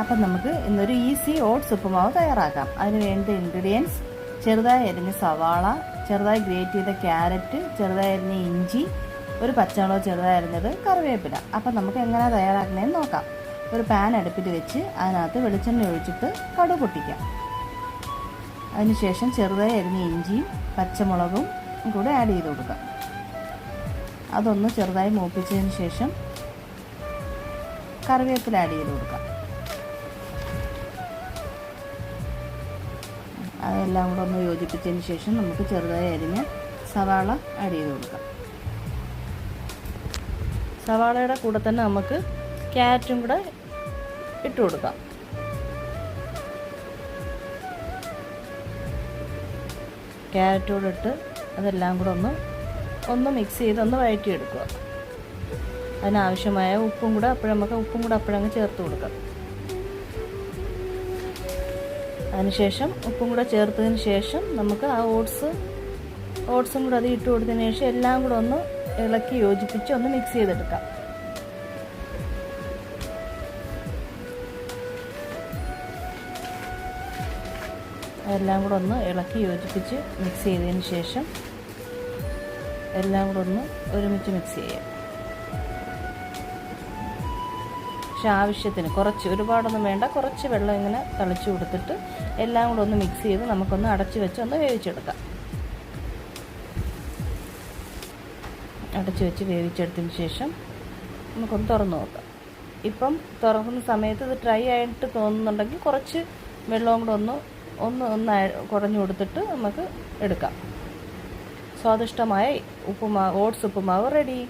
അപ്പം നമുക്ക് ഇന്നൊരു ഈസി ഓട്സ് ഉപ്പുമാവ് തയ്യാറാക്കാം. അതിന് വേണ്ട ഇൻഗ്രീഡിയൻസ് ചെറുതായി അരിഞ്ഞ സവാള ചെറുതായി ഗ്രേറ്റ് ചെയ്ത ക്യാരറ്റ് ചെറുതായി അരിഞ്ഞ ഇഞ്ചി ഒരു പച്ചമുളക് ചെറുതായി അരിഞ്ഞത് കറിവേപ്പില. അപ്പം നമുക്ക് എങ്ങനെ തയ്യാറാക്കുന്നതെന്ന് നോക്കാം. ഒരു പാൻ അടുപ്പിൽ വെച്ച് അതിനകത്ത് വെളിച്ചെണ്ണ ഒഴിച്ചിട്ട് കടു പൊട്ടിക്കാം. അതിനുശേഷം ചെറുതായി അരിഞ്ഞ ഇഞ്ചിയും പച്ചമുളകും കൂടെ ആഡ് ചെയ്ത് കൊടുക്കാം അതൊന്ന് ചെറുതായി മൂപ്പിച്ചതിന് ശേഷം കറിവേപ്പില ആഡ് ചെയ്ത് കൊടുക്കാം അതെല്ലാം കൂടെ ഒന്ന് യോജിപ്പിച്ചതിന് ശേഷം നമുക്ക് ചെറുതായി അരിഞ്ഞ് സവാള ആഡ് ചെയ്ത് കൊടുക്കാം. സവാളയുടെ കൂടെ തന്നെ നമുക്ക് ക്യാരറ്റും കൂടെ ഇട്ട് കൊടുക്കാം. ക്യാരറ്റ് കൂടെ ഇട്ട് അതെല്ലാം കൂടെ ഒന്ന് ഒന്ന് മിക്സ് ചെയ്ത് ഒന്ന് വഴറ്റിയെടുക്കുക. അതിനാവശ്യമായ ഉപ്പും കൂടെ അപ്പോഴും നമുക്ക് ഉപ്പും കൂടെ അപ്പോഴങ്ങ് ചേർത്ത് കൊടുക്കാം. അതിനുശേഷം ഉപ്പും കൂടെ ചേർത്തതിന് ശേഷം നമുക്ക് ആ ഓട്സ് ഓട്സും കൂടെ അത് ഇട്ട് കൊടുത്തതിന് ശേഷം എല്ലാം കൂടെ ഒന്ന് ഇളക്കി യോജിപ്പിച്ച് ഒന്ന് മിക്സ് ചെയ്തെടുക്കാം. എല്ലാം കൂടെ ഒന്ന് ഇളക്കി യോജിപ്പിച്ച് മിക്സ് ചെയ്തതിന് ശേഷം എല്ലാം കൂടെ ഒന്ന് ഒരുമിച്ച് മിക്സ് ചെയ്യാം. പക്ഷെ ആവശ്യത്തിന് കുറച്ച് ഒരുപാടൊന്നും വേണ്ട. കുറച്ച് വെള്ളം ഇങ്ങനെ തളിച്ചു കൊടുത്തിട്ട് എല്ലാം കൂടെ ഒന്ന് മിക്സ് ചെയ്ത് നമുക്കൊന്ന് അടച്ചു വെച്ച് ഒന്ന് വേവിച്ചെടുക്കാം. അടച്ചു വെച്ച് വേവിച്ചെടുത്തതിന് ശേഷം നമുക്കൊന്ന് തുറന്നു നോക്കാം. ഇപ്പം തുറക്കുന്ന സമയത്ത് ഇത് ഡ്രൈ ആയിട്ട് തോന്നുന്നുണ്ടെങ്കിൽ കുറച്ച് വെള്ളവും കൂടെ ഒന്ന് ഒന്ന് ഒന്ന് കുറഞ്ഞു കൊടുത്തിട്ട് നമുക്ക് എടുക്കാം. സ്വാദിഷ്ടമായ ഉപ്പുമാവ് ഓട്സ് ഉപ്പുമാവ് റെഡി